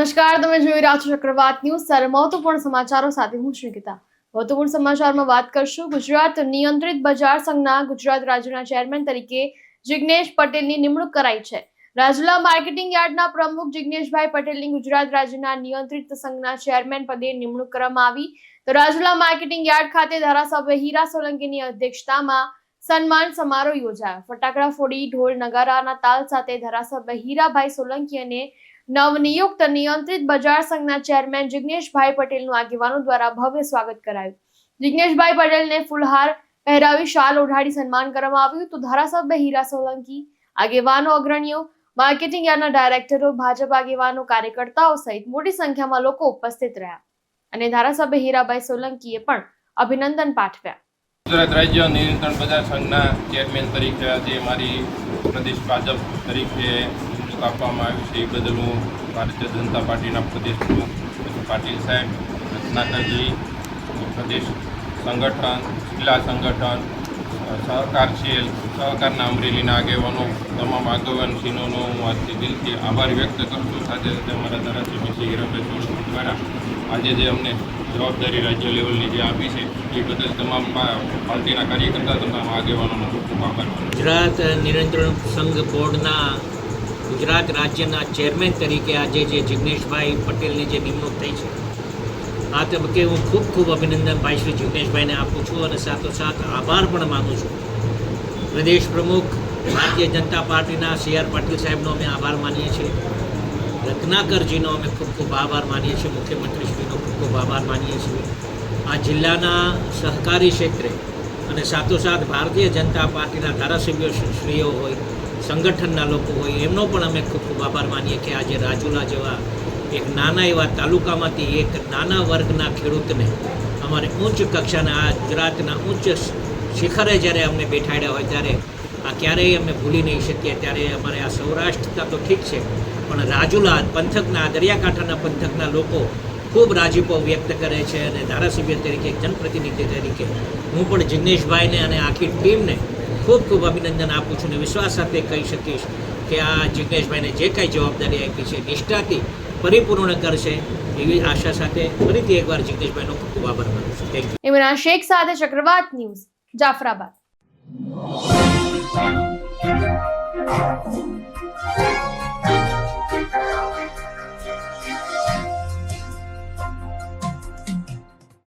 નમસ્કાર, તમે જોઈ રહ્યા છો ચક્રવાત ન્યૂઝ. સર મહત્વપૂર્ણ સમાચારો સાથે હું શ્રીકિતા મહત્વપૂર્ણ સમાચારમાં વાત કરશું ગુજરાત નિયંત્રિત બજાર સંઘના ગુજરાત રાજ્યના ચેરમેન તરીકે જિગ્નેશ પટેલની નિમણૂક કરાઈ છે. રાજુલા માર્કેટિંગ યાર્ડના પ્રમુખ જિગ્નેશભાઈ પટેલની ગુજરાત રાજ્યના નિયંત્રિત સંઘના ચેરમેન પદે નિમણૂક કરવામાં આવી. તો રાજુલા માર્કેટિંગ યાર્ડ ખાતે ધારાસભ્ય હીરા સોલંકીની અધ્યક્ષતામાં સન્માન સમારોહ યોજાયો. ફટાકડા ફોડી, ઢોલ, નગારાના તાલ સાથે ધારાસભ્ય હીરાભાઈ સોલંકી અને નવનિયુક્ત નિયંત્રિત બજાર સંઘના ચેરમેન જિગ્નેશભાઈ પટેલનું આગેવાનો દ્વારા ભવ્ય સ્વાગત કરાયું. જિગ્નેશભાઈ પટેલને ફૂલહાર પહેરાવી શાલ ઓઢાડી સન્માન કરવામાં આવ્યું તો ધારાસભ્ય હીરા સોલંકી, આગેવાનો અગ્રણીઓ, માર્કેટિંગ યાર્ડના ડાયરેક્ટરો, ભાજપ આગેવાનો, કાર્યકર્તાઓ સહિત મોટી સંખ્યામાં લોકો ઉપસ્થિત રહ્યા. અને ધારાસભ્ય હીરાભાઈ સોલંકીએ પણ અભિનંદન પાઠવ્યા. ગુજરાત રાજ્ય નિયંત્રણ બજાર સંઘના ચેરમેન તરીકે આજે મારી પ્રદેશ ભાજપ તરીકે નિમણૂક આપવામાં આવી છે. એ બદલ હું ભારતીય જનતા પાર્ટીના પ્રદેશ પ્રમુખ પાટીલ સાહેબ, રત્નાકરજી, પ્રદેશ સંગઠન, જિલ્લા સંગઠન, સહકાર સેલ સહકારના અમરેલીના આગેવાનો, તમામ આગેવાનશ્રીનો હું આજથી દિલથી આભાર વ્યક્ત કરું છું. સાથે સાથે અમારા ધારાસભ્ય શ્રી હીરાભાઈ સોલંકી દ્વારા આજે જે અમને જવાબદારી રાજ્ય લેવલની જે આપી છે, એ બદલ તમામ પાર્ટીના કાર્યકર્તા તમામ આગેવાનોનો ખૂબ ખૂબ આભાર ગુજરાત નિયંત્રણ સંઘ બોર્ડના ગુજરાત રાજ્યના ચેરમેન તરીકે આજે જે જિગ્નેશભાઈ પટેલની જે નિમણૂક થઈ છે, આ તબક્કે હું ખૂબ ખૂબ અભિનંદન ભાઈ શ્રી જિગ્નેશભાઈને આપું છું અને સાથોસાથ આભાર પણ માનું છું. પ્રદેશ પ્રમુખ ભારતીય જનતા પાર્ટીના સી આર પાટીલ સાહેબનો અમે આભાર માનીએ છીએ. રત્નાકરજીનો અમે ખૂબ ખૂબ આભાર માનીએ છીએ. મુખ્યમંત્રીશ્રીનો ખૂબ ખૂબ આભાર માનીએ છીએ. આ જિલ્લાના સહકારી ક્ષેત્રે અને સાથોસાથ ભારતીય જનતા પાર્ટીના ધારાસભ્યો શ્રીઓ હોય સંગઠનના લોકો હોય, એમનો પણ અમે ખૂબ ખૂબ આભાર માનીએ કે આજે રાજુલા જેવા એક નાના એવા તાલુકામાંથી એક નાના વર્ગના ખેડૂતને અમારે ઉચ્ચ કક્ષાના, આ ગુજરાતના ઉચ્ચ શિખરે જ્યારે અમને બેઠાડ્યા હોય ત્યારે આ ક્યારેય અમે ભૂલી નહીં શકીએ. ત્યારે અમારે આ સૌરાષ્ટ્રતા તો ઠીક છે, પણ રાજુલા પંથકના, દરિયાકાંઠાના પંથકના લોકો ખૂબ રાજીપો વ્યક્ત કરે છે અને ધારાસભ્ય તરીકે જનપ્રતિનિધિ તરીકે હું પણ જિગ્નેશભાઈને અને આખી ટીમને ખૂબ ખૂબ અભિનંદન આપું છું અને વિશ્વાસ સાથે કહી શકીશ કે આ જિગ્નેશભાઈને જે કાંઈ જવાબદારી આપી છે, નિષ્ઠાથી પરિપૂર્ણ કરશે એવી આશા સાથે ફરીથી એકવાર જિગ્નેશભાઈનો ખૂબ ખૂબ આભાર માનું છું. થેન્ક યુ ઇમરાન શેખ સાથે ચક્રવાત ન્યૂઝ, જાફરાબાદ.